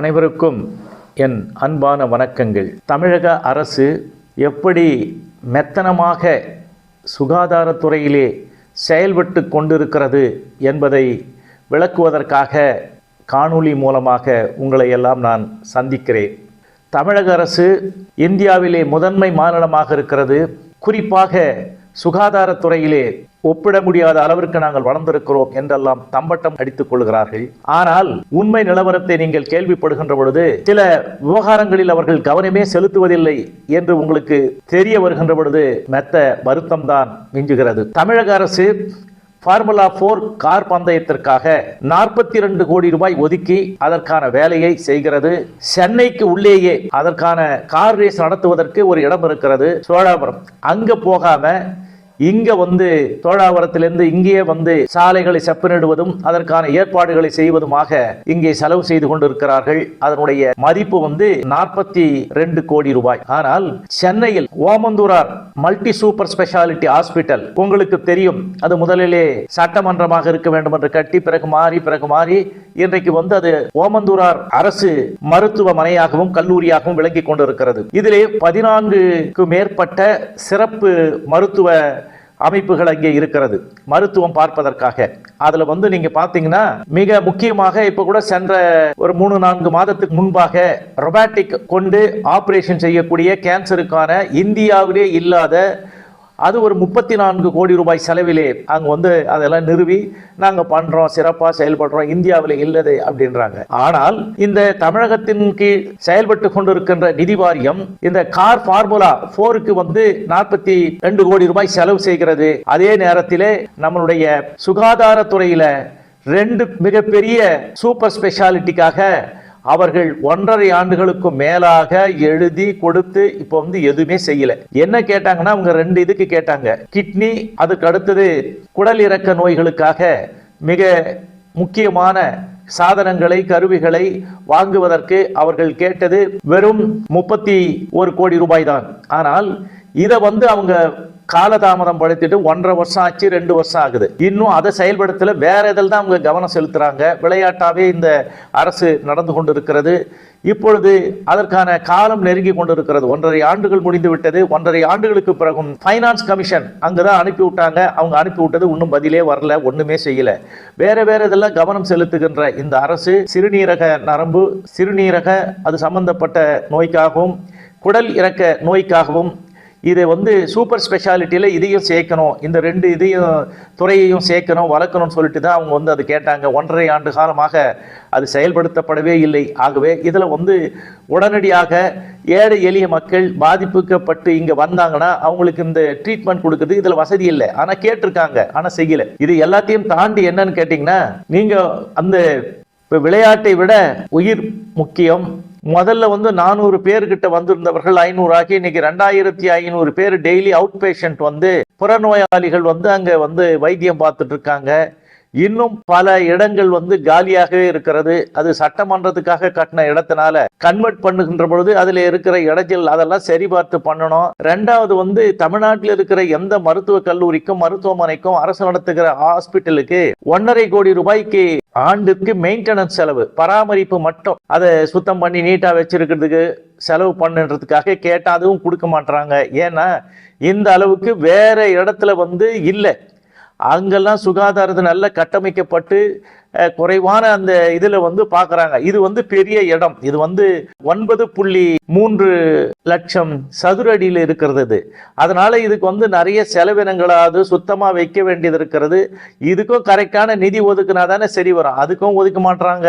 அனைவருக்கும் என் அன்பான வணக்கங்கள். தமிழக அரசு எப்படி மெத்தனமாக சுகாதாரத்துறையிலே செயல்பட்டு கொண்டிருக்கிறது என்பதை விளக்குவதற்காக காணொளி மூலமாக உங்களை எல்லாம் நான் சந்திக்கிறேன். தமிழக அரசு இந்தியாவிலே முதன்மை மாநிலமாக இருக்கிறது. குறிப்பாக சுகாதாரத்துறையிலே ஒப்பிட முடியாத அளவிற்கு நாங்கள் வளர்ந்திருக்கிறோம் என்றெல்லாம் தம்பட்டம் அடித்துக் கொள்கிறார்கள். ஆனால் உண்மை நிலவரத்தை நீங்கள் கேள்விப்படுகின்ற பொழுது சில விவகாரங்களில் அவர்கள் கவனமே செலுத்துவதில்லை என்று உங்களுக்கு தெரிய வருகின்ற பொழுது மெத்த வருத்தம்தான் மிஞ்சுகிறது. தமிழக அரசு ஃபார்முலா போர் கார் பந்தயத்திற்காக நாற்பத்தி ரெண்டு கோடி ரூபாய் ஒதுக்கி அதற்கான வேலையை செய்கிறது. சென்னைக்கு உள்ளேயே அதற்கான கார் ரேஸ் நடத்துவதற்கு ஒரு இடம் இருக்கிறது சோழாபுரம். அங்க போகாம இங்க வந்து தோழாவரத்திலிருந்து இங்கேயே வந்து சாலைகளை செப்பனிடுவதும் அதற்கான ஏற்பாடுகளை செய்வதுமாக இங்கே செலவு செய்து கொண்டிருக்கிறார்கள். அதனுடைய மதிப்பு வந்து நாற்பத்தி ரெண்டு கோடி ரூபாய். ஆனால் சென்னையில் Omandurar multi super speciality hospital உங்களுக்கு தெரியும் அது முதலிலே சட்டமன்றமாக இருக்க வேண்டும் என்று கட்டி பிறகு மாறி பிறகு மாறி இன்றைக்கு வந்து அது ஓமந்தூரார் அரசு மருத்துவமனையாகவும் கல்லூரியாகவும் விளங்கி கொண்டிருக்கிறது. இதிலே பதினான்குக்கு மேற்பட்ட சிறப்பு மருத்துவ அமைப்புகள் அங்கே இருக்கிறது. மருத்துவம் பார்ப்பதற்காக. அதுல வந்து நீங்க பாத்தீங்கன்னா மிக முக்கியமாக இப்ப கூட சென்ற ஒரு மூணு நான்கு மாதத்துக்கு முன்பாக ரொபாட்டிக் கொண்டு ஆபரேஷன் செய்யக்கூடிய கேன்சருக்கான இந்தியாவிலே இல்லாத அது ஒரு முப்பத்தி நான்கு கோடி ரூபாய் செலவிலே அங்கே வந்து அதெல்லாம் நிறுவி நாங்கள் பண்ணுறோம் சிறப்பாக செயல்படுறோம் இந்தியாவில் இல்லது அப்படின்றாங்க. ஆனால் இந்த தமிழகத்தின் கீழ் செயல்பட்டு கொண்டிருக்கின்ற நிதி வாரியம் இந்த கார் ஃபார்முலா போருக்கு வந்து நாற்பத்தி ரெண்டு கோடி ரூபாய் செலவு செய்கிறது. அதே நேரத்திலே நம்மளுடைய சுகாதாரத்துறையில் ரெண்டு மிகப்பெரிய சூப்பர் ஸ்பெஷாலிட்டிக்காக அவர்கள் ஒன்றரை ஆண்டுகளுக்கும் மேலாக எழுதி கொடுத்து இப்போ வந்து எதுவுமே செய்யல. என்ன கேட்டாங்கன்னா அவங்க ரெண்டு இதுக்கு கேட்டாங்க. கிட்னி அதுக்கு அடுத்தது குடல் இறக்க நோய்களுக்காக மிக முக்கியமான சாதனங்களை கருவிகளை வாங்குவதற்கு அவர்கள் கேட்டது வெறும் முப்பத்தி ஒரு கோடி ரூபாய் தான் ஆனால் இதை வந்து அவங்க காலதாமதம் படுத்திட்டு ஒன்றரை வருஷம் ஆச்சு ரெண்டு வருஷம் ஆகுது. இன்னும் அதை செயல்படுத்தல வேற இதில் தான் அவங்க கவனம் செலுத்துறாங்க. விளையாட்டாவே இந்த அரசு நடந்து கொண்டிருக்கிறது. இப்பொழுது அதற்கான காலம் நெருங்கி கொண்டிருக்கிறது. ஒன்றரை ஆண்டுகள் முடிந்து விட்டது. ஒன்றரை ஆண்டுகளுக்கு பிறகும் ஃபைனான்ஸ் கமிஷன் அங்கதான் அனுப்பி விட்டாங்க. அவங்க அனுப்பி விட்டது இன்னும் பதிலே வரல. ஒன்றுமே செய்யல. வேற வேற இதெல்லாம் கவனம் செலுத்துகின்ற இந்த அரசு? சிறுநீரக நரம்பு சிறுநீரக அது சம்பந்தப்பட்ட நோய்க்காகவும் குடல் இறக்க நோய்க்காகவும் இதை வந்து சூப்பர் ஸ்பெஷாலிட்டியில் இதையும் சேர்க்கணும் இந்த ரெண்டு இதையும் துறையையும் சேர்க்கணும் வளர்க்கணும்னு சொல்லிட்டு தான் அவங்க வந்து அது கேட்டாங்க. ஒன்றரை ஆண்டு காலமாக அது செயல்படுத்தப்படவே இல்லை. ஆகவே இதில் வந்து உடனடியாக ஏழை எளிய மக்கள் பாதிப்புக்கப்பட்டு இங்கே வந்தாங்கன்னா அவங்களுக்கு இந்த ட்ரீட்மெண்ட் கொடுக்குறது இதில் வசதி இல்லை. ஆனால் கேட்டிருக்காங்க ஆனால் செய்யலை. இது எல்லாத்தையும் தாண்டி என்னன்னு கேட்டிங்கன்னா நீங்கள் அந்த இப்போ விளையாட்டை விட உயிர் முக்கியம். முதல்ல வந்து நானூறு பேர்கிட்ட வந்திருந்தவர்கள் ஐநூறு ஆகி இன்னைக்கு ரெண்டாயிரத்தி ஐநூறு பேர் டெய்லி அவுட் பேஷண்ட் வந்து புறநோயாளிகள் வந்து அங்க வந்து வைத்தியம் பார்த்துட்டு இருக்காங்க. இன்னும் பல இடங்கள் வந்து காலியாகவே இருக்கிறது. அது சட்டமன்றத்துக்காக கட்டின இடத்தினால கன்வெர்ட் பண்ணுகின்ற பொழுது அதில் இருக்கிற இடைஞ்சல் அதெல்லாம் சரி பார்த்து பண்ணணும். ரெண்டாவது வந்து தமிழ்நாட்டில் இருக்கிற எந்த மருத்துவக் கல்லூரிக்கும் மருத்துவமனைக்கும் அரசு நடத்துகிற ஹாஸ்பிட்டலுக்கு ஒன்றரை கோடி ரூபாய்க்கு ஆண்டுக்கு மெயின்டெனன்ஸ் செலவு பராமரிப்பு மட்டும். அதை சுத்தம் பண்ணி நீட்டாக வச்சிருக்கிறதுக்கு செலவு பண்ணுன்றதுக்காக கேட்டால் அதுவும் கொடுக்க மாட்டுறாங்க ஏன்னா இந்த அளவுக்கு வேற இடத்துல வந்து இல்லை. அங்கெல்லாம் சுகாதாரத்து நல்ல கட்டமைக்கப்பட்டு குறைவான அந்த இதில் வந்து பார்க்குறாங்க இது வந்து பெரிய இடம். இது வந்து ஒன்பது புள்ளி மூன்று லட்சம் சதுர அடியில் இருக்கிறது இது. அதனால் இதுக்கு வந்து நிறைய செலவினங்களாவது சுத்தமாக வைக்க வேண்டியது இருக்கிறது. இதுக்கும் கரெக்டான நிதி ஒதுக்குனா தானே சரி வரும். அதுக்கும் ஒதுக்க மாட்டுறாங்க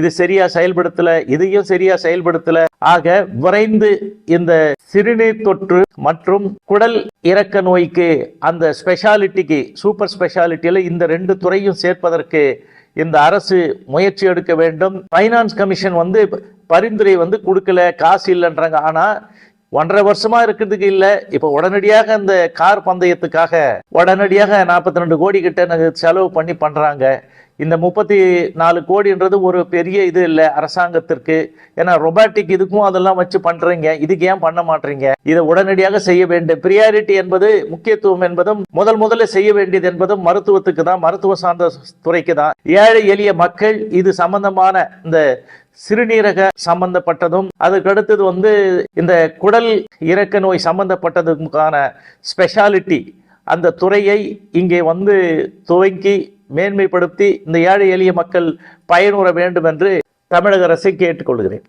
இது சரியா செயல்படுத்தல இதையும் சரியா செயல்படுத்தல. ஆக விரைந்து இந்த சிறுநீர் தொற்று மற்றும் குடல் இறக்க நோய்க்கு அந்த ஸ்பெஷாலிட்டிக்கு சூப்பர் ஸ்பெஷாலிட்டியில இந்த ரெண்டு துறையும் சேர்ப்பதற்கு இந்த அரசு முயற்சி எடுக்க வேண்டும். ஃபைனான்ஸ் கமிஷன் வந்து பரிந்துரை வந்து கொடுக்கல காசு இல்லைன்றாங்க. ஆனா ஒன்றரை வருஷமா இருக்கிறதுக்கு இல்லை. இப்போ உடனடியாக அந்த கார் பந்தயத்துக்காக உடனடியாக நாற்பத்தி ரெண்டு கோடி கிட்ட செலவு பண்ணி பண்றாங்க. இந்த முப்பத்தி நாலு கோடின்றது ஒரு பெரிய இது இல்லை அரசாங்கத்திற்கு. ஏன்னா ரொபாட்டிக் இதுக்கும் அதெல்லாம் வச்சு பண்றீங்க. இதுக்கு ஏன் பண்ண மாட்டீங்க? இதை உடனடியாக செய்ய வேண்டும். பிரியாரிட்டி என்பது முக்கியத்துவம் என்பதும் முதல் முதல்ல செய்ய வேண்டியது என்பதும் மருத்துவத்துக்கு தான் மருத்துவ சார்ந்த துறைக்கு தான். ஏழை எளிய மக்கள் இது சம்பந்தமான இந்த சிறுநீரக சம்பந்தப்பட்டதும் அதுக்கடுத்தது வந்து இந்த குடல் இறக்க நோய் சம்பந்தப்பட்டதுக்கான ஸ்பெஷாலிட்டி அந்த துறையை இங்கே வந்து துவங்கி மேன்மைப்படுத்தி இந்த ஏழை எளிய மக்கள் பயனுற வேண்டும் என்று தமிழக அரசை கேட்டுக்கொள்கிறேன்.